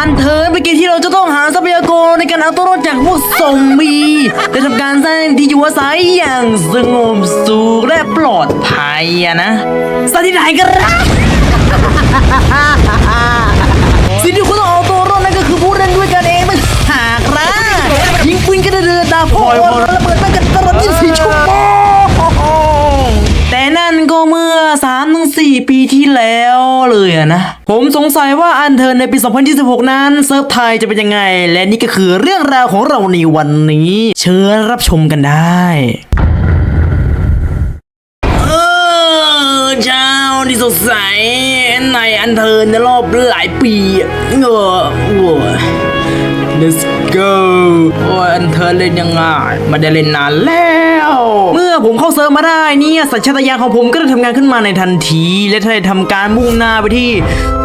อันเธอเป็นเกมที่เราจะต้องหาทรัพยากรในการเอาตัวรอดจากพวกซอมบี้และทำการสร้างที่อยู่อาศัยอย่างสงบสุขและปลอดภัยอะนะสถานที่ไหนกันล่ะสิ่งที่คุณต้องเอาตัวรอดนั่นก็คือผู้เล่นด้วยกันเองมันหากนะยิงปืนกันเดือดดาพ่อระเบิดมันกันตลอด24ชั่วโมง 4 ปีที่แล้วเลยอะนะ ผมสงสัยว่าอันเทิร์ในปี 2026 นั้นเซิร์ฟไทยจะเป็นยังไง และนี่ก็คือเรื่องราวของเราในวันนี้ เชิญรับชมกันได้เออเช้าที่สดใสในอันเทิร์ในรอบหลายปีเออโว้ย Let's go โอ้ยอันเทิร์นเล่นยังไงไมาได้เล่นนานแล้ว เมื่อผมเข้าเซิร์ฟมาได้เนี่ยสัญชาตญาณของผมก็ได้ทำงานขึ้นมาในทันที และได้ทำการมุ่งหน้าไปที่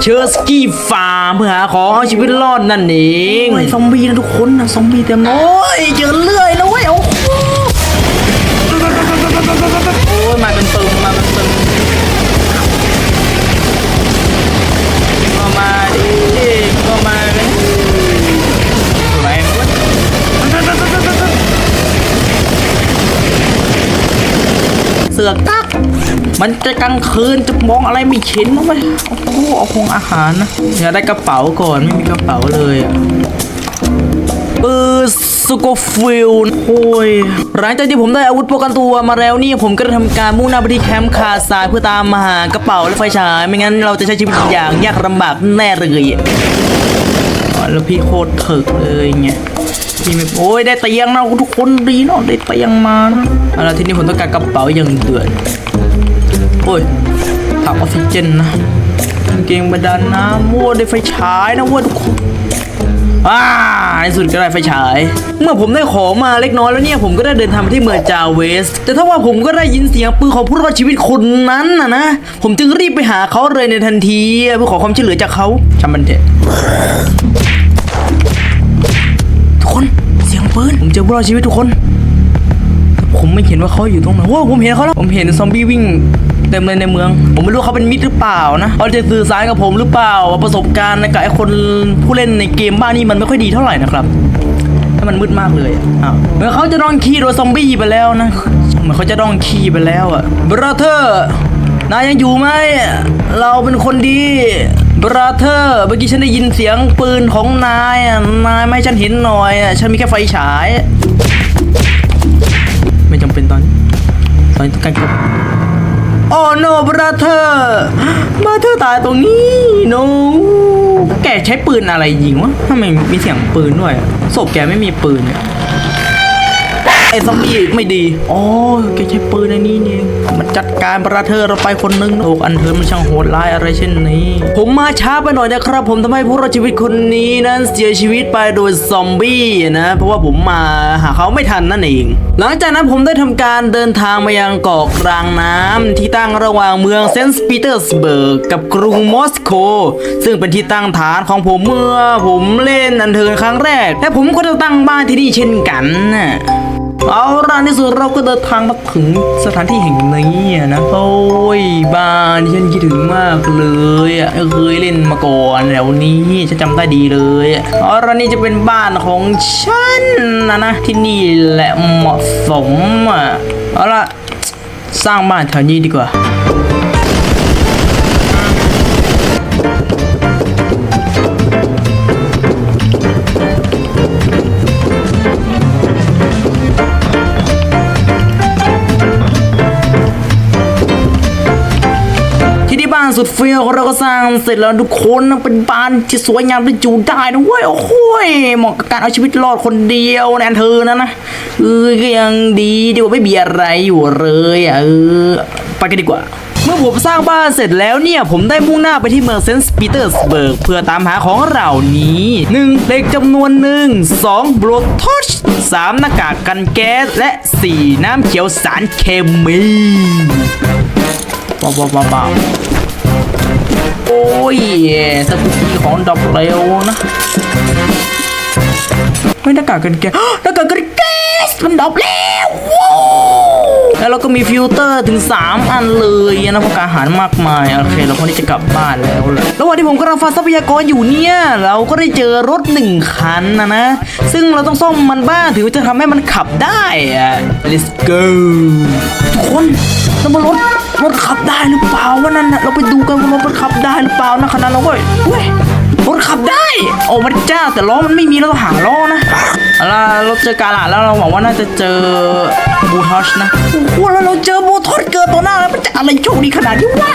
เชอร์สกี้ฟาร์มเพื่อหาของเอาชีวิตรอดนั่นเองไอ้ซอมบี้นะทุกคนนะซอมบี้เต็มเลยโอ้ยเจอเลื่อยแล้วเว้ยโอ้โหโอ้ยมาเป็นปึงมาเป็นปึง เสือกตัก มันจะกลางคืนจะมองอะไรไม่เห็นมั้งไหมโอ้โหเอาคงอาหารนะอยากได้กระเป๋าก่อนไม่มีกระเป๋าเลยอะปืนสโกฟิลโอ้ยหลังจากที่ผมได้อาวุธป้องกันตัวมาแล้วนี่ผมก็ได้ทำการมุ่งหน้าไปที่แคมป์คาซายเพื่อตามมาหากระเป๋าและไฟฉาย ไม่งั้นเราจะใช้ชีวิตอย่างยากลำบากแน่เลยอ๋อแล้วพี่โคตรถึกเลยไง พี่ไม่โอ้ยได้เตียงนะทุกคนดีเนาะได้เตียงมานะเอาล้วทีนี้ผมต้องการกระเป๋าอย่างเดือดโอ้ยถังออกซิเจนนะกางเกงบรรดาลน้ำวัวได้ไฟฉายนะวัวทุกคนอ่าในสุดก็ได้ไฟฉาย เมื่อผมได้ของมาเล็กน้อยแล้วเนี่ยผมก็ได้เดินทางไปที่เมืองจาเวส แต่ถ้าว่าผมก็ได้ยินเสียงปืนของผู้รอดชีวิตคนนั้นนะนะ ผมจึงรีบไปหาเขาเลยในทันทีเพื่อขอความช่วยเหลือจากเขาช่างมันเถอะ ปืนผมเจอผู้รอดชีวิตทุกคนผมไม่เห็นว่าเขาอยู่ตรงไหนว้าผมเห็นเขาแล้วผมเห็นซอมบี้วิ่งเต็มเลยในเมือง ผมไม่รู้เขาเป็นมิตรหรือเปล่านะเขาจะสื่อสารกับผมหรือเปล่าประสบการณ์ในกับไอ้คนผู้เล่นในเกมบ้านนี่มันไม่ค่อยดีเท่าไหร่นะครับถ้ามันมืดมากเลยอะอ้าวเหมือนเขาจะดองขี้โดยซอมบี้ไปแล้วนะเหมือนเขาจะดองขี้ไปแล้วอะบราเธอร์นายยังอยู่ไหมเราเป็นคนดี บราเธอร์เมื่อกี้ฉันได้ยินเสียงปืนของนายอะนายไม่ให้ฉันเห็นหน่อยอะฉันมีแค่ไฟฉาย ไม่จำเป็นตอนนี้ตอนนี้ต้องการกดโอ้ no brother brother ตายตรงนี้ no แกใช้ปืนอะไรยิงวะทำไมมีเสียงปืนด้วยศพแกไม่มีปืนเนี่ย ไอ้ซอมบี้ไม่ดี อ๋อแกใช้ปืนในนี้นี่เองมันจัดการบราเธอเราไปคนนึงโอ้อันเธอมันช่างโหดร้ายอะไรเช่นนี้ ผมมาช้าไปหน่อยนะครับ ผมทำให้ผู้รอดชีวิตคนนี้นั้นเสียชีวิตไปโดยซอมบี้นะ เพราะว่าผมมาหาเขาไม่ทันนั่นเอง หลังจากนั้นผมได้ทำการเดินทางมายังเกาะกลางน้ำที่ตั้งระหว่างเมืองเซนต์ปีเตอร์สเบิร์กกับกรุงมอสโกซึ่งเป็นที่ตั้งฐานของผมเมื่อผมเล่นอันเทินครั้งแรก และผมก็จะตั้งบ้านที่นี่เช่นกันน่ะ เอาล่ะในสุดเราก็เดินทางมาถึงสถานที่แห่งนี้นะโอ้ยบ้านที่ฉันคิดถึงมากเลยอะเคยเล่นมาก่อนแถวนี้ฉันจำได้ดีเลยอะเอาล่ะนี่จะเป็นบ้านของฉันนะนะที่นี่แหละเหมาะสมอะเอาล่ะสร้างบ้านแถวนี้ดีกว่า สุดเฟี้ยวเราก็สร้างเสร็จแล้วทุกคนเป็นบ้านที่สวยงามและอยู่ได้นะเว้ยโอ้โหเหมาะกับการเอาชีวิตรอดคนเดียวแนนเธอนะนะเออก็ยังดีดีกว่าไม่มีอะไรอยู่เลยอะเออไปกันดีกว่าเมื่อผมสร้างบ้านเสร็จแล้วเนี่ย ผมได้มุ่งหน้าไปที่เมืองเซนต์ปีเตอร์สเบิร์กเพื่อตามหาของเหล่านี้หนึ่งเหล็กจำนวนหนึ่งสองบลูทอชสามหน้ากากกันแก๊ส และสี่น้ำเขียวสารเคมีว้าวว้าวว้า ยสกุลของดอกเร็วนะไม่หน้ากากกันแก๊สหน้ากากกันแก๊สมันดอกแล้วแล้วเราก็มีฟิลเตอร์ถึง 3 อันเลยนะพวกอาหารมากมายโอเคเราควรที่จะกลับบ้านแล้วล่ะระหว่างที่ผมกำลังฟังทรัพยากรอยู่เนี่ยเราก็ได้เจอรถหนึ่งคันนะนะ ซึ่งเราต้องซ่อมมันบ้างถึงจะทำให้มันขับได้ let's go ทุกคน แล้วมารถรถขับได้หรือเปล่าวะนั่นน่ะเราไปดูกันว่ารถมันขับได้หรือเปล่านะขนาดเราเว้ยเว้ยรถขับได้ โอ้พระเจ้าแต่ล้อมันไม่มีเราต้องหาล้อนะเอาล่ะเราเจอกาลาแล้วเราหวังว่าน่าจะเจอบูทอชนะโอ้โหแล้วเราเจอบูทอชเกิดตัวหน้าแล้วมันจะอะไรโชคดีขนาดนี้วะ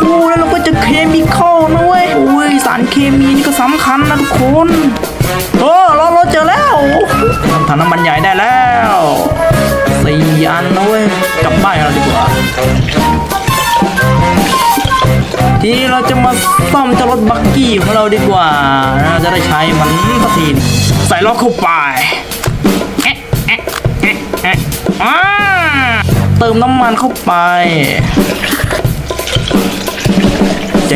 โอ้โหแล้วเราก็เจะเคมีคอลนะเว้ยโอ้ยสารเคมีนี่ก็สำคัญนะทุกคนเออเราเราเจอแล้วทำน้ำมันใหญ่ได้แล้วสี่อันนะเว้ยกลับบ้านเราดีกว่า ทีนี้เราจะมาซ่อมเจ้ารถบักกี้ของเราดีกว่าเราจะได้ใช้มันสักทีใส่ล็อกเข้าไปแอะแอะแอะแอะอ่าเติมน้ำมันเข้าไปเจ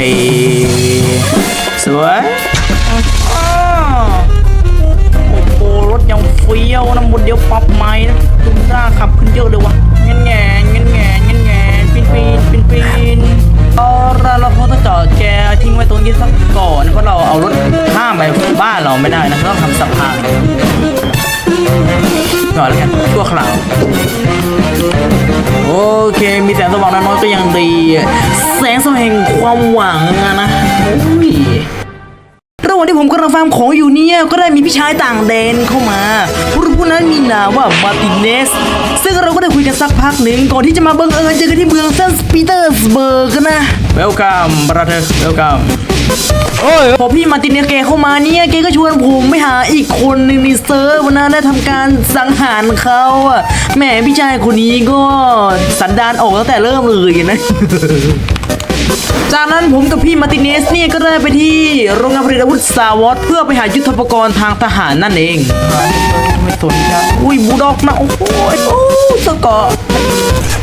สวยโอ้โหรถยังเฟี้ยวนะหมดเดียวปรับไม้นะตุ้มร่าขับขึ้นเยอะเลยวะเงี้ยแงนเงี้ยแงนเงี้ยแงปีนปีนปีนปีน เอาละเราคงต้องจอดแกทิ้งไว้ตรงนี้สักก่อนเพราะเราเอารถข้ามไปบ้านเราไม่ได้นะเราต้องทำสะพานก่อนแล้วกันชั่วคราวโอเค มีแสงสว่างน้อยๆก็ยังดี แสงสว่างแห่งความหวังอะนะโอ้ย ระหว่างที่ผมกำลังฟาร์มของอยู่เนี่ยก็ได้มีพี่ชายต่างแดนเข้ามาผู้รู้ผู้นั้นมีนามว่ามาร์ติเนส ซึ่งเราก็ได้คุยกันสักพักหนึ่งก่อนที่จะมาบังเอิญเจอกันที่เมืองเซนต์ปีเตอร์สเบิร์กนะ Welcome brother Welcome โอ้ยพอพี่มาร์ติเนสแกเข้ามาเนี่ยแกก็ชวนผมไปหาอีกคนหนึ่งในเซิร์ฟนะได้ทำการสังหารเขาอะแหมพี่ชายคนนี้ก็สันดานออกตั้งแต่เริ่มเลยนะ จากนั้นผมกับพี่มาร์ติเนสเนี่ยก็ได้ไปที่โรงงานผลิตอาวุธซาวอตเพื่อไปหายุทธปกรณ์ทางทหารนั่นเองไม่สนใจอุ้ยบูลด็อกนะโอ้โหโอ้สกอร์ผมได้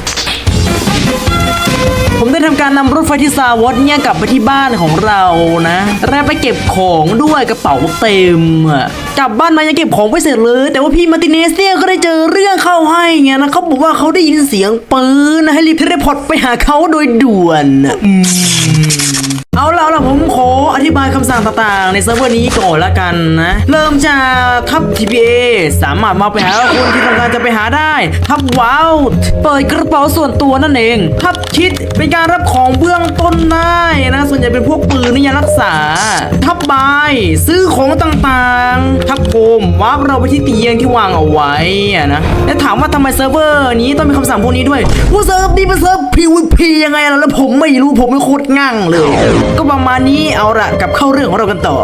ทำการนำรถไฟที่ซาวดเนี่ยกลับไปที่บ้านของเรานะแล้วไปเก็บของด้วยกระเป๋าเต็มอะกลับบ้านมายังเก็บของไม่เสร็จเลย แต่ว่าพี่มาติเนสเนี่ยก็ได้เจอเรื่องเข้าให้ไงนะเขาบอกว่าเขาได้ยินเสียงปืนนะให้รีบเทเลพอร์ตไปหาเขาโดยด่วนอืม เอาละเอาละผมขออธิบายคำสั่งต่างๆ ในเซิร์ฟเวอร์นี้ก่อนละกันนะ เริ่มจากทับ TPA สามารถมาไปหาคนที่ต้องการจะไปหาได้ ทับว้าวเปิดกระเป๋าส่วนตัวนั่นเอง ทับชิดเป็นการรับของเบื้องต้นได้นะ ส่วนใหญ่เป็นพวกปืนนิยารักษา ทับบายซื้อของต่างๆ ทับโกมวาร์ปเราไปที่เตียงที่วางเอาไว้นะและถามว่าทำไมเซิร์ฟเวอร์นี้ต้องมีคำสั่งพวกนี้ด้วยว่าเซิร์ฟนี้เป็นเซิร์ฟ PVP ยังไงล่ะแล้วผมไม่รู้ผมไม่โคตรงั่งเลยก็ประมาณนี้เอาละกับเข้าเรื่องของเรากันต่อ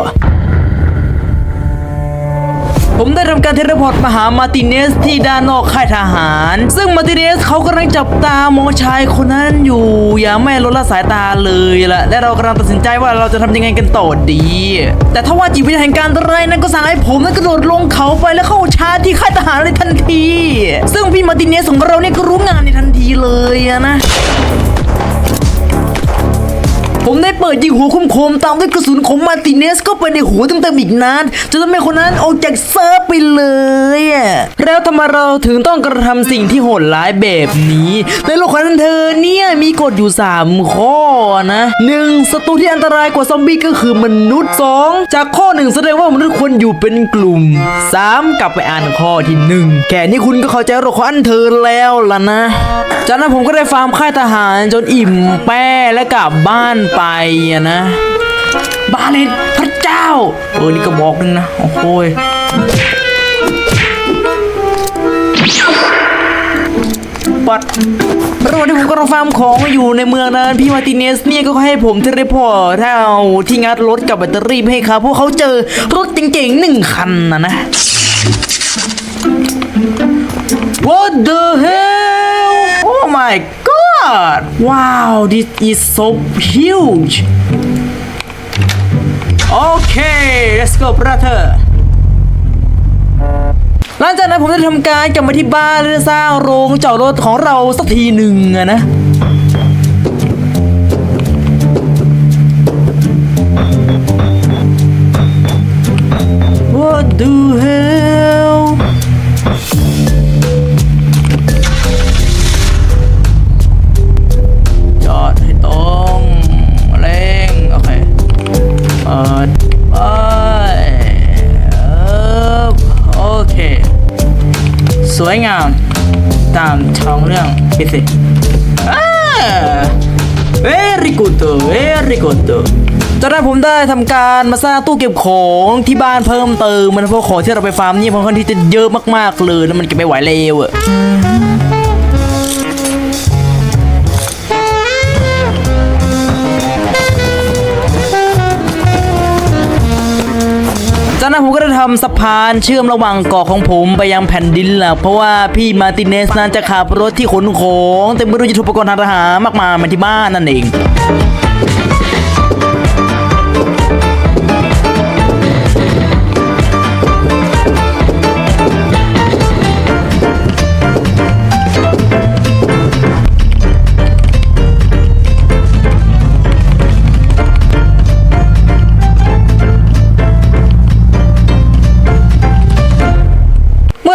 ผมได้ทำการเทเลพอร์ตมาหามาติเนสที่ด้านนอกค่ายทหาร ซึ่งมาติเนสเขากำลังจับตามองชายคนนั้นอยู่อย่าไม่ลดละสายตาเลยล่ะและเรากำลังตัดสินใจว่าเราจะทำยังไงกันต่อดี แต่ถ้าว่าจิตวิญญาณแห่งการไรนั้นก็สั่งให้ผมนั้นกระโดดลงเขาไปแล้วเข้าชาร์จที่ค่ายทหารในทันที ซึ่งพี่มาติเนสของเราเนี่ยก็รู้งานในทันทีเลยนะ ผมได้เปิดยิงหัวคมๆตามด้วยกระสุนของมาติเนสก็ไปในหัวเต็มๆอีกนัดจนทำให้คนนั้นออกจากเซิร์ฟไปเลยอะแล้วทำไมเราถึงต้องกระทำสิ่งที่โหดร้ายแบบนี้ในโลกของเธอเนี่ยมีกฎอยู่ 3 ข้อนะหนึ่งศัตรูที่อันตรายกว่าซอมบี้ก็คือมนุษย์ 2 จากข้อหนึ่งแสดงว่ามนุษย์ควรอยู่เป็นกลุ่ม 3 กลับไปอ่านข้อที่หนึ่งแค่นี้คุณก็เข้าใจโลกของอันเธอแล้วล่ะนะ จากนั้นผมก็ได้ฟาร์มค่ายทหารจนอิ่มแป้และกลับบ้านไปอะนะ บาเลนพระเจ้า เออ นี่ก็บอกนึงนะ โอ้โหยปัดระหว่างที่ผมกำลังฟาร์มของอยู่ในเมืองนั้น พี่มาติเนสเนี่ยก็ให้ผมเทเลพอร์ตเอาที่งัดรถกับแบตเตอรี่ให้เขาเพราะเขาเจอรถเจ๋งๆหนึ่งคันนะนะ What the hell Oh my god Wow this is so huge Okay let's go brother หลังจากนั้นผมได้ทำการกลับมาที่บ้านและสร้างโรงจอดรถของเราสักทีหนึ่งอะนะ What the hell ผมได้ทำการมาสร้างตู้เก็บของที่บ้านเพิ่มเติมมันเพราะของที่เราไปฟาร์มนี่มันค่อนข้างที่จะเยอะมากๆเลยแล้วมันเก็บไม่ไหวแล้วอะจากนั้นผมก็ได้ทำสะพานเชื่อมระหว่างเกาะของผมไปยังแผ่นดินแหละเพราะว่าพี่มาติเนสนั้นจะขับรถที่ขนของ แต่ไม่รู้จะทุกอุปกรณ์ทางทหารมากมายมาที่บ้านนั่นเอง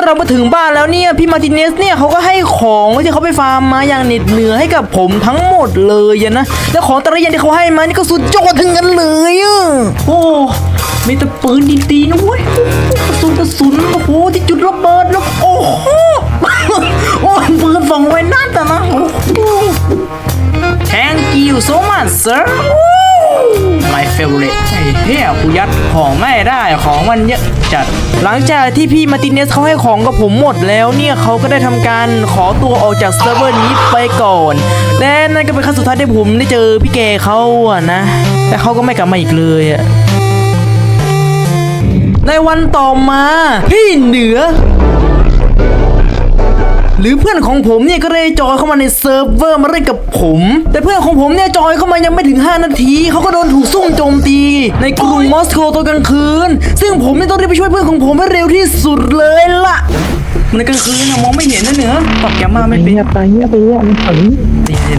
เรามาถึงบ้านแล้วเนี่ยพี่มาติเนสเนี่ยเขาก็ให้ของที่เขาไปฟาร์มมาอย่างเหน็ดเหนื่อยให้กับผมทั้งหมดเลยอะนะแล้วของแต่ละอย่างที่เขาให้มานี่ก็สุดยอดทั้งนั้นเลยอะโอ้มีแต่ปืนดีๆนะเว้ยกระสุนกระสุนโอ้โหที่จุดระเบิดแล้วโอ้โหโอ้ปืนสองไว้นั่นแต่นะโอ้โห Thank you so much sir My favorite ไอ้เหี้ยกูยัดของไม่ได้ของมันเยอะจัด หลังจากที่พี่มาติเนสเขาให้ของกับผมหมดแล้วเนี่ยเขาก็ได้ทำการขอตัวออกจากเซิร์ฟเวอร์นี้ไปก่อน และนั่นก็เป็นครั้งสุดท้ายที่ผมได้เจอพี่แกเขาอะนะแต่เขาก็ไม่กลับมาอีกเลยอะ ในวันต่อมา พี่เหนือ หรือเพื่อนของผมเนี่ยก็ได้จอยเข้ามาในเซิร์ฟเวอร์มาเล่นกับผม แต่เพื่อนของผมเนี่ยจอยเข้ามายังไม่ถึง 5 นาทีเขาก็โดนถูกซุ่มโจมตี ในกรุงมอสโกตอนกลางคืน ซึ่งผมเนี่ยต้องรีบไปช่วยเพื่อนของผมให้เร็วที่สุดเลยล่ะในกลางคืนนะมองไม่เห็นนะเหนือตอบแกมมาไม่เป็นเงียบไปเงียบไปเงียบมันถึง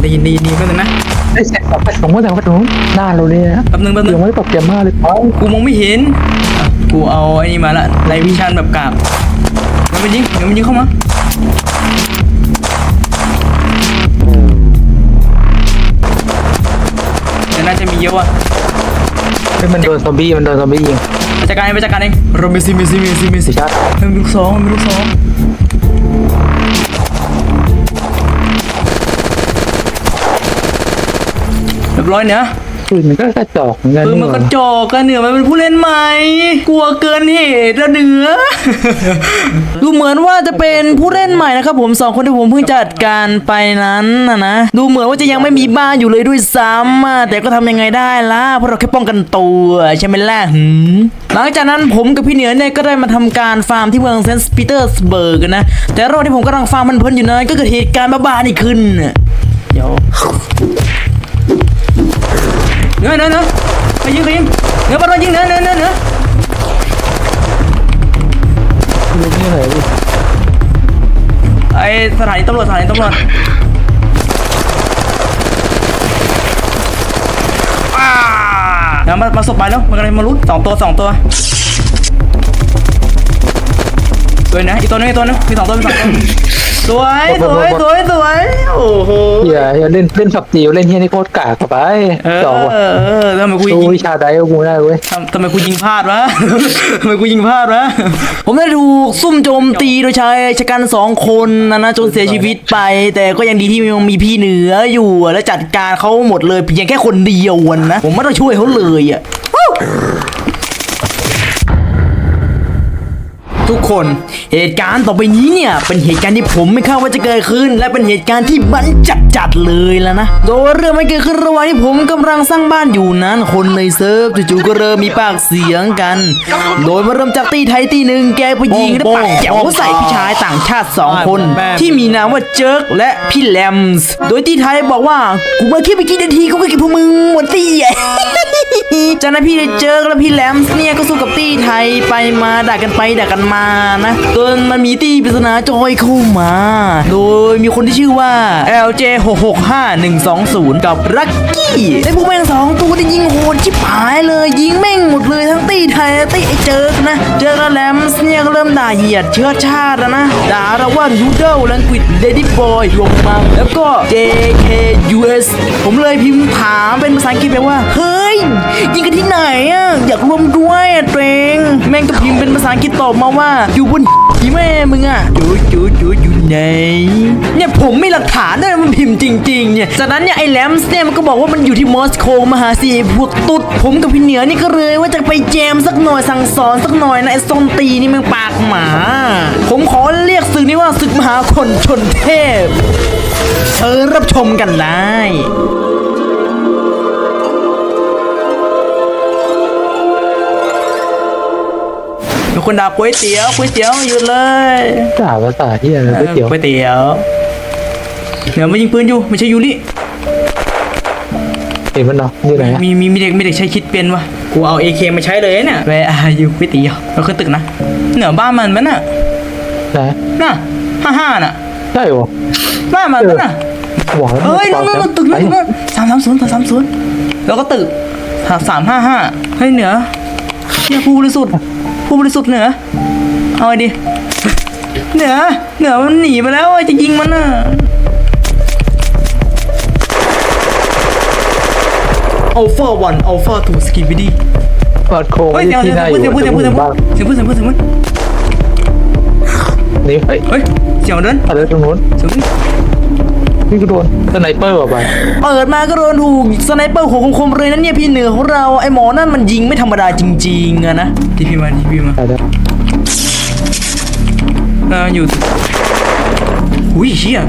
ได้ยินได้ยินได้ยินได้ยินแป๊บนึงนะไอ้เสร็จสับกระสงก็แต่กระสงหน้าเราเนี่ยนะแป๊บนึงแป๊บนึงยังไม่ตกเกมมากเลยป้องกูมองไม่เห็นอะกูเอาไอ้นี่มาละไลวิชันแบบกากเดี๋ยวมันยิงเดี๋ยวมันยิงเข้ามา น่าจะมีเยอะว่ะเฮ้ยมันโดนซอมบี้มันโดนซอมบี้ยิงไปจัดการเองไปจัดการเองโรเมซิเมซิเมซิเมซิชัดมันมีลูกสองมันมีลูกสองเรียบร้อยเนี่ย ปืนมันก็กระจอกเหมือนกันปืนมันกระจอกกันเหนือมันเป็นผู้เล่นใหม่กลัวเกินเหตุอะเหนือ ดูเหมือนว่าจะเป็นผู้เล่นใหม่นะครับผมสองคนที่ผมเพิ่งจัดการไปนั้นนะนะดูเหมือนว่าจะยังไม่มีบ้านอยู่เลยด้วยซ้ำอะแต่ก็ทำยังไงได้ล่ะเพราะเราแค่ป้องกันตัวใช่ไหมล่ะหืมหลังจากนั้นผมกับพี่เหนือเนี่ยก็ได้มาทำการฟาร์มที่เมืองเซนต์ปีเตอร์สเบิร์กนะแต่ระหว่างที่ผมกำลังฟาร์มมันเพลินอยู่นั้นก็เกิดเหตุการณ์บ้าๆนี่ขึ้นน่ะเดี๋ยว เนื้อเนื้อเนื้อไปยิงไปยิงเนื้อปลยิงเนื้อเนื้อเนื้อเนื้อลูกนี่ดิไอสถานีตำรวจสถานีตำรวจอ่าเดี๋ยวมามาสบไปแล้วมันกำลังมาลุ้นสองตัวสองตัวสวยนะอีกตัวนึงอีกตัวนึงมีสองตัวมีสองตัว สวยสวยสวยสวยโอ้โหเฮียเฮียเล่นเล่นฝักจิ๋วเล่นเฮียนี่โคตรกากเข้าไปเออจอกว่ะเออทำไมกูดูยิงวิชาใดก็กูได้เว้ยทำทำไมกูยิงพลาดวะทำไมกูยิงพลาดวะผมได้ถูกซุ่มโจมตีโดยชายชะกันสองคนนะนะจนเสียชีวิตไป แต่ก็ยังดีที่ยังมีพี่เหนืออยู่อะและจัดการเขาหมดเลยเพียงแค่คนเดียวอะนะผมไม่ต้องช่วยเขาเลยอะ ทุกคน เหตุการณ์ต่อไปนี้เนี่ย เป็นเหตุการณ์ที่ผมไม่คาดว่าจะเกิดขึ้น และเป็นเหตุการณ์ที่บันจัดจัดเลยแล้วนะ โดยเรื่องไม่เกิดขึ้นระหว่างที่ผมกำลังสร้างบ้านอยู่นั้น คนในเซิร์ฟจู่ๆก็เริ่มมีปากเสียงกัน โดยมาเริ่มจากตีไทยตีหนึ่งแกไปยิงและปากแจ๋วใส่พี่ชายต่างชาติสองคน ที่มีนามว่าเจิร์กและพี่แลมส์โดยตีไทยบอกว่ากูมาแค่ไม่กี่นาทีก็เก็บพวกมึงหมดตีจากนั้นพี่เจิร์กและพี่แลมส์เนี่ยก็สู้กับตีไทยไปมาด่ากันไปด่ากันมานะจนมันมีตี้ปริศนาจอยเข้ามา โดยมีคนที่ชื่อว่า LJ 6 6 5 1 2 0 กับลักกี้ไอ้พวกแม่งสองตัวที่ยิงโหดชิบหายเลย ยิงแม่งหมดเลยทั้งตี้ไทยตี้ไอ้เจิร์กนะ เจอกับแลมส์เนี่ยก็เริ่มด่าเหยียดเชื้อชาติแล้วนะด่าเราว่ายูเดิลลังกิดเลดี้บอยลงมาแล้วก็ JKUS ผมเลยพิมพ์ถามเป็นภาษาอังกฤษไปว่าเฮ้ย ยิงกันที่ไหนอะอยากรวมด้วยอะเตรงแม่งก็พิมพ์เป็นภาษาอังกฤษตอบมาว่าอยู่บนที่แม่มึงอะจูจูจูอยู่ไหนเนี่ยผมมีหลักฐานด้วยมันพิมพ์จริงๆเนี่ยจากนั้นเนี่ยไอ้แลมส์เนี่ยมันก็บอกว่ามันอยู่ที่มอสโกมหาสีพวกตุ๊ดผมกับพี่เหนือนี่ก็เลยว่าจะไปแจมสักหน่อยสั่งสอนสักหน่อยนะไอ้ส้นตีนี่มึงปากหมา ผมขอเรียกศึกนี้ว่าศึกมหาคนชนเทพเชิญรับชมกันได้ มีคนด่าก๋วยเตี๋ยวก๋วยเตี๋ยวหยุดเลยด่าภาษาที่อะไรก๋วยเตี๋ยวก๋วยเตี๋ยวเดี๋ยวมายิงปืนอยู่ไม่ใช่ยูริเห็นมันเนาะนี่ไหนอะมีมีมีเด็กมีเด็กใช้คิดเป็นวะกูเอา AK มาใช้เลยเนี่ยแวร์อายุก๋วยเตี๋ยวเราขึ้นตึกนะเหนือบ้านมันมันน่ะนะน่ะห้าห้าน่ะใช่เหรอบ้านมันมันน่ะหวังเอ้ยนู่นนู่นนู่นตึกนู่นตึกนู่นสามสามศูนย์สามสามศูนย์แล้วก็ตึกสามห้าห้าเฮ้ยเหนือเชี่ยผู้บริสุทธิ์ ผู้บริสุทธิ์เหนือ เอาไงดีเหนือ เหนือมันหนีไปแล้วอะจะยิงมันน่ะอัลฟาวันอัลฟาทูสกิบิดี้เปิดโคงเฮ้ยไว้เสียงที่หน้าอเสียงยู่เสียงเสียงเสียงบ้างเสียงเสียงเสียงเสียงเสียงนี่เฮ้ยเฮ้ยเสียงเดินอะไรตรงนู้นเสียง นี่ก็โดนสไนเปอร์ว่ะไป เปิดมาก็โดนถูกสไนเปอร์หัวคมๆเลยนั่นเนี่ยพี่เหนือของเราไอหมอนั่นมันยิงไม่ธรรมดาจริงๆอะนะที่พี่มาที่พี่มาตายแล้วเอออยู่อุ้ยเชี่ย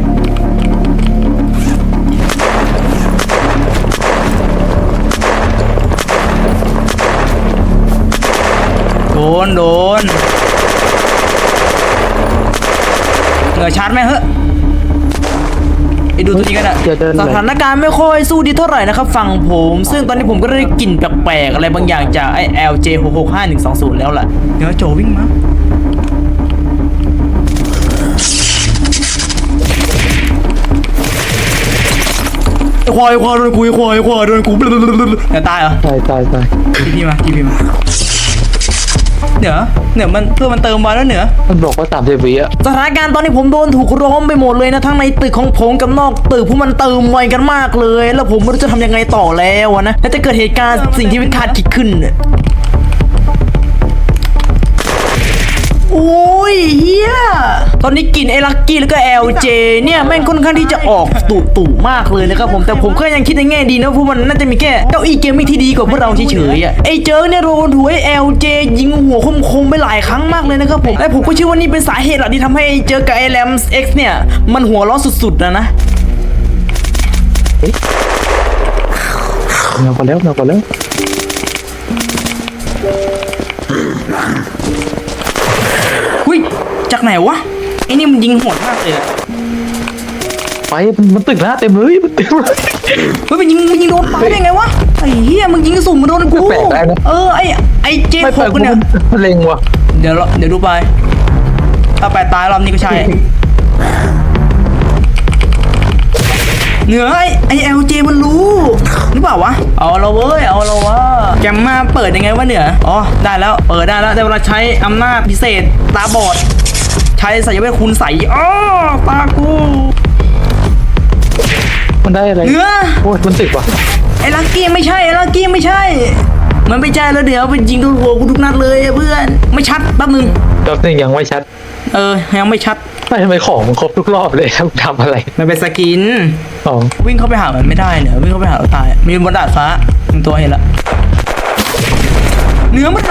โดนโดนเหนือชาร์จไหมเฮ้ย ไปดูตัวนี้กันอะจะเดินสเลยถานการณ์ไม่ค่อยสู้ดีเท่าไหร่นะครับฝั่งผม ซึ่งตอนนี้ผมก็ได้กลิ่นแปลกๆอะไรบางอย่างจากไอ้ LJ 6 6 5 1 2 0 แล้วล่ะ เดี๋ยวโจวิ่งมา ไอ้ควายไอ้ควายโดนกูไอ้ควายไอ้ควายโดนกูอย่าตายเหรอ ตายตายตายทีพี่มาทีพี่มา เหนือเหนือมันเพื่อมันเติมมาแล้วเหนือ มันบอกว่าสามสิบวิอะสถานการณ์ตอนนี้ผมโดนถูกล้อมไปหมดเลยนะทั้งในตึกของผมกับนอกตึกพวกมันเติมไวกันมากเลย แล้วผมไม่รู้จะทำยังไงต่อแล้วอะนะแล้วจะเกิดเหตุการณ์สิ่งที่ไม่คาดคิดขึ้น ยเฮียตอนนี้กลินไอ้ลักกี้แล้วก็ LJ เนี่ยแม่งค่อนข้างที่จะออกตุตุมากเลยนะครับผมแต่ผมก็ยังคิดในแง่ดีนะเพราะมันน่าจะมีแค่เก้าอี้เกมมิ่งที่ดีกว่าพวกเราเฉยๆอะไอ้เจอเนี่ยโดนหัวไอ้ LJ ยิงหัวคมๆไปหลายครั้งมากเลยนะครับผมและผมก็เชื่อว่านี่เป็นสาเหตุหลักที่ทำให้เจอกับไอ้ Rams X เนี่ยมันหัวเร้อสุดๆนะนะเงาไปแล้วเงาไปแล้ว จากไหนวะไอ้นี่มันยิงโหดมากเลยอะไปมันมันตึกหน้าเต็มเลยมันเต็มเลยเฮ้ยมันยิงมันยิงโดนตายได้ไงวะไอ้เหี้ยมึงยิงสุ่มมาโดนกูแปลกได้นะเออไอ้ไอ้เจไม่หไปกกูเนี่ยมันเล็งว่ะเดี๋ยวเราเดี๋ยวดูไปถ้าแปดตายรอบนี้ก็ใช่เหนือไอ้ไอ้เอลเจมันรู้หรือเปล่าวะเอาเราเว้ยเอาเราวะแกมมาเปิดยังไงวะเหนืออ๋อได้แล้วเปิดได้แล้วแต่เวลาใช้อำนาจพิเศษตาบอด ใช้สายเวทคุณใสอ๋อตากูมันได้อะไรเหนือโอ้ยมันตึกว่ะไอ้ลักกี้ไม่ใช่ไอ้ลักกี้ไม่ใช่ มันไม่ใช่แล้วเดี๋ยวไปยิงโดนหัวกูทุกนัดเลยอะเพื่อนไม่ชัดแป๊บนึงรอบนึงยังไม่ชัด เออ ยังไม่ชัดไม่ทำไมของมันครบทุกรอบเลยครับทำอะไร มันเป็นสกินของวิ่งเข้าไปหามันไม่ได้เนี่ยวิ่งเข้าไปหาเราตายมีบนดาดฟ้าหนึ่งตัวเห็นละเนื้อมัน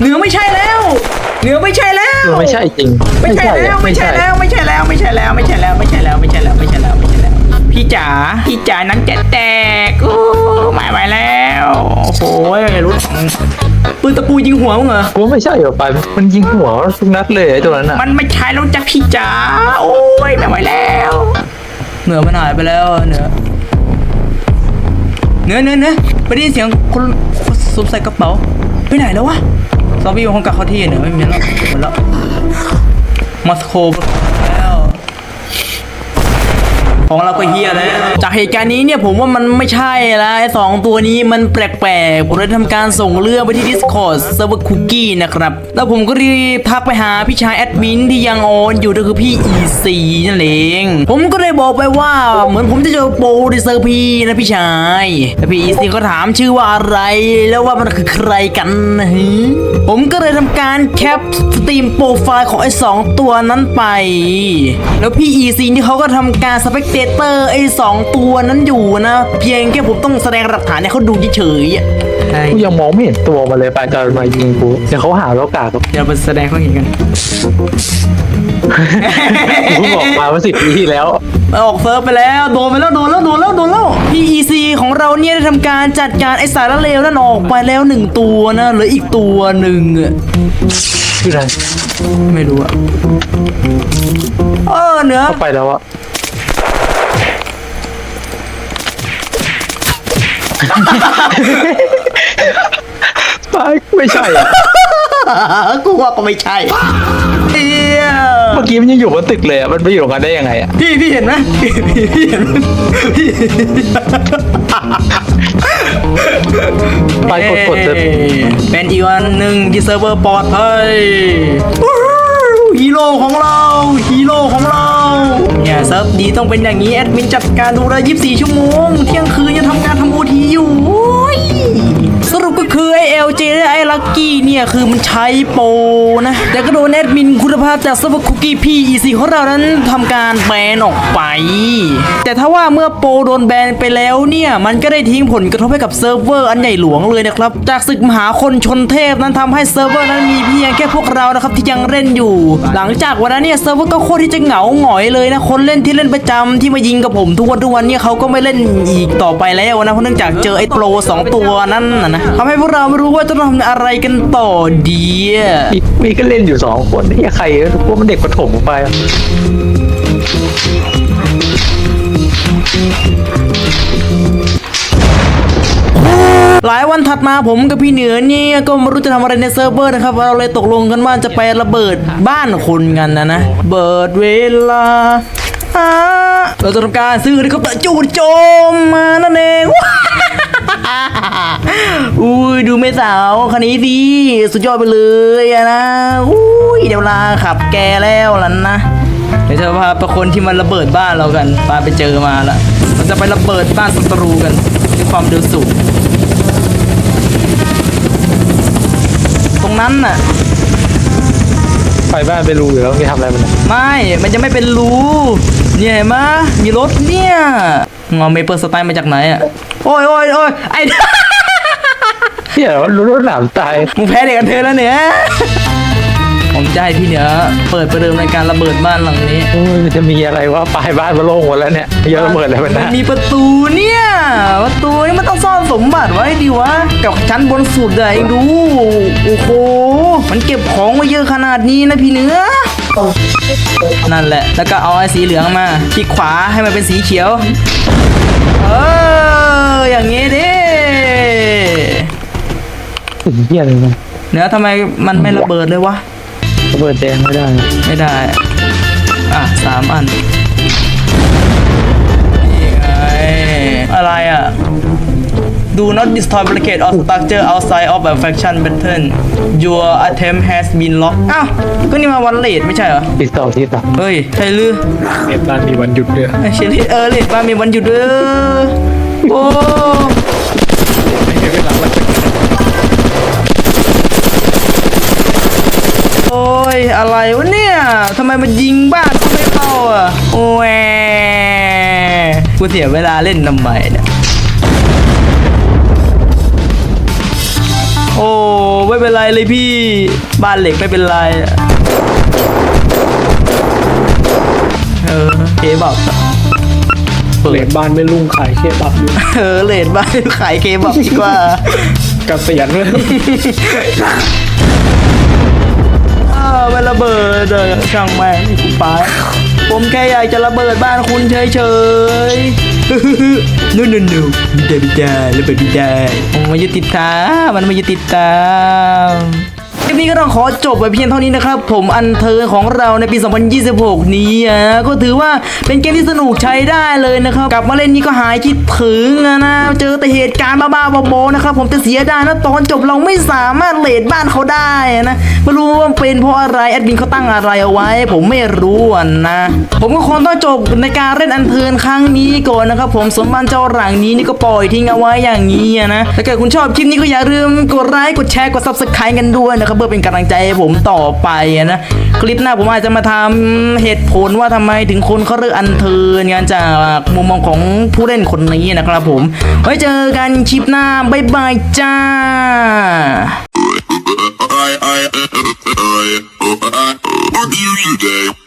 เนื้อไม่ใช่แล้วเนื้อไม่ใช่แล้วมันไม่ใช่จริง ไม่ใช่แล้วไม่ใช่แล้วไม่ใช่แล้วไม่ใช่แล้วไม่ใช่แล้วไม่ใช่แล้วไม่ใช่แล้วไม่ใช่แล้วไม่ใช่แล้ว พี่จ๋าพี่จ๋านังแจแตกโอ้ไม่ไหวแล้วโอ้โหรู้ปืนตะปูยิงหัวมึงเหรอกูว่าไม่ใช่หรอไปมันยิงหัวทุกนัดเลยไอ้ตัวนั้นอะมันไม่ใช่แล้วจ้ะพี่จ๋าโอ้ยไม่ไหวแล้ว เหนือมันหายไปแล้วเหนือเนื้อเนื้อเนื้อไปได้ยินเสียงคนคนซุบใส่กระเป๋าไปไหนแล้ววะ ซอฟบี้คงกลับเข้าที่เหนือไม่มีแล้วหมดแล้วมอสโก ของเราก็เฮียแล้วจากเหตุการณ์นี้เนี่ยผมว่ามันไม่ใช่และไอ้สองตัวนี้มันแปลกๆผมเลยทำการส่งเรื่องไปที่ Discord Server Cookie นะครับแล้วผมก็รีบทักไปหาพี่ชายแอดมินที่ยังออนอยู่ก็คือพี่ EC นั่นเองผมก็เลยบอกไปว่าเหมือนผมจะเจอโปรในเซอร์พีนะพี่ชายแล้วพี่ EC ก็ถามชื่อว่าอะไรแล้วว่ามันคือใครกันนะฮะผมก็เลยทำการแคปสตรีมโปรไฟล์ของไอ้สองตัวนั้นไป แล้วพี่ EC นี่เขาก็ทำการสเปกเตเตอร์ไอ้สองตัวนั้นอยู่นะ เพียงแค่ผมต้องแสดงหลักฐานให้เขาดูเฉยๆอะใช่กูยังมองไม่เห็นตัวมาเลยปานจะมายิงกูเดี๋ยวเขาหาเรากากเดี๋ยวไปแสดงเขาเห็นกัน กูบอกมาว่าสิบปีที่แล้วออกเซิร์ฟไปแล้วโดนไปแล้วโดนแล้วโดนแล้วโดนแล้วพี่ EC ของเราเนี่ยได้ทำการจัดการไอ้สารเลวนั่นออกไปแล้วหนึ่งตัวนะเหลืออีกตัวหนึ่งอะชื่ออะไรไม่รู้อะเออเนื้อเข้าไปแล้วอะ ไปไม่ใช่อะกูว่าก็ไม่ใช่เอียเมื่อกี้มันยังอยู่บนตึกเลยอะมันไปอยู่ตรงนั้นได้ยังไงอะพี่พี่เห็นไหมพี่พี่พี่เห็นไหมพี่ไปกดกดจะเอ้ยเป็นอีกวันหนึ่งที่เซิร์ฟเวอร์ปลอดภัยวู้ฮีโร่ของเราฮีโร่ของเรา เนี่ยเซิร์ฟดีต้องเป็นอย่างนี้แอดมินจัดการดูแล24 ชั่วโมง เที่ยงคืนยังทำงานทำโอทีอยู่สรุปก็คือ อเอลเจและไอลักกี้เนี่ยคือมันใช้โปรนะ แต่ก็โดนแอดมินคุณภาพจากเซิร์ฟเวอร์คุกกี้พีอีซีของเรานั้นทำการแบนออกไป แต่ถ้าว่าเมื่อโปรโดนแบนไปแล้วเนี่ย มันก็ได้ทิ้งผลกระทบให้กับเซิร์ฟเวอร์อันใหญ่หลวงเลยนะครับ จากศึกมหาคนชนเทพนั้นทำให้เซิร์ฟเวอร์นั้นมีเพียงแค่พวกเรานะครับที่ยังเล่นอยู่ หลังจากวันนั้นเนี่ยเซิร์ฟเวอร์ก็โคตรที่จะเหงาหงอยเลยนะคนเล่นที่เล่นประจำที่มายิงกับผมทุกวันทุกวันเนี่ยเขาก็ไม่เล่นอีกต่อไปแล้วนะเพราะเนื่องจากเจอไอ้โปรสองตัวนั้นนะทำให้พวกเราไม่รู้ว่าจะต้องทำอะไรกันต่อดีอะมีมีก็เล่นอยู่สองคนนี่ใครพวกมันเด็กประถมไปอะหลายวันถัดมาผมกับพี่เหนือเนี่ยก็ไม่รู้จะทำอะไรในเซิร์ฟเวอร์นะครับ เราเลยตกลงกันว่าจะไประเบิดบ้านคนกันนะนะเบิดเวลาอ่าเราจะทำการซื้อเฮลิคอปเตอร์จู่โจมมานั่นเองอุ้ ยดูแม่สาวคันนี้สิสุดยอดไปเลยอะนะอุ้ยเดี๋ยวลาขับแกแล้วล่ะนะเดี๋ยวจะพาไปคนที่มันระเบิดบ้านเรากันปาไปเจอมาละเราจะไประเบิดบ้านศัตรูกันด้วยความเร็วสูงตรงนั้นน่ะไปบ้านไปรูอยู่แล้วมีทำอะไรมันอะไม่ มันจะไม่เป็นรูเนี่ยเห็นไหมมีรถเนี่ยงอเมเปิลสไตล์มาจากไหนอะโอ้ยโอ้ยโอ้ยไอ้ เฮียว่ารู้รถหนามตาย มึงแพ้เด็กกันเธอแล้วเนี่ย ผมจะให้พี่เหนือเปิดประเดิมรายการระเบิดบ้านหลังนี้โอ้ยมันจะมีอะไรวะปลายบ้านมาโล่งหมดแล้วเนี่ยเยอะระเบิดอะไรมันมันะนมีประตูเนี่ย ประตูนี่มันต้องซ่อนสมบัติไว้ดีวะกับชั้นบนสุดอะเองดู โอ้โห มันเก็บของมาเยอะขนาดนี้นะพี่เหนือ นั่นแหละ แล้วก็เอาไอ้สีเหลืองมาคลิกขวาให้มันเป็นสีเขียว เอออย่างงี้ดิ ถึงเฮียเลยมันเหนือทำไมมันไม่ระเบิดเลยวะ ระเบิดแดงไม่ได้ไม่ได้ อะสามอันนี่ไงอะไรอะ Do not destroy barricade or structure outside of a faction pattern Your attempt has been locked อ้าว ก็นี่มาวันเลทไม่ใช่เหรอ ติดต่อที่ต่อเฮ้ย ใช่หรือเอ็ดบ้านมีวันหยุดด้วยไอ้เชลิเออเลทบ้านมีวันหยุดด้วยโอ้โอ้ยอะไรวะเนี่ยทำไมมันยิงบ้านกูไม่เข้าอะโอ้ยกูเสียเวลาเล่นทำไมเนี่ยโอ้ไม่เป็นไรเลยพี่บ้านเหล็กไม่เป็นไรอะเออเคบับอะเปิเลดนบ้านไม่รุ่งขายเคบับอยู่เออเลดบ้านขายเคบับดีกว่าเกษียณเลยเออมันระเบิดเออช่างแม่งกูไปผมแค่อยากจะระเบิดบ้านคุณเฉยๆนู่นนู่นนู่นไม่ได้ไม่ได้ระเบิดไม่ได้มันมายุติธรรมมันมายุติธรรมค ลิปนี้ก็ต้องขอจบไปเพียงเท่านี้นะครับ ผมอันเธอของเราในปี 2026 นี้อะก็ถือว่าเป็นเกมที่สนุกใช้ได้เลยนะครับ กลับมาเล่นนี้ก็หายคิดถึงนะ เจอแต่เหตุการณ์บ้าๆบอๆนะครับ ผมจะเสียดายนะตอนจบเราไม่สามารถเลดบ้านเขาได้นะไม่รู้ว่าเป็นเพราะอะไรแอดมินเขาตั้งอะไรเอาไว้ ผมไม่รู้นะ ผมก็คงต้องจบในการเล่นอันเทิร์นครั้งนี้ก่อนนะครับ ผมสมบัติเจ้าหลังนี้นี่ก็ปล่อยทิ้งเอาไว้อย่างนี้อะนะถ้าเกิดคุณชอบคลิปนี้ก็อย่าลืมกดไลค์กดแชร์กด subscribe กันด้วยนะครับเพื่อเป็นกำลังใจให้ผมต่อไปนะ คลิปหน้าผมอาจจะมาทำเหตุผลว่าทำไมถึงคนเขาเลือกอันเทินงานจากมุมมองของผู้เล่นคนนี้นะครับผม ไว้เจอกันคลิปหน้า บ๊ายบายจ้า What do you today?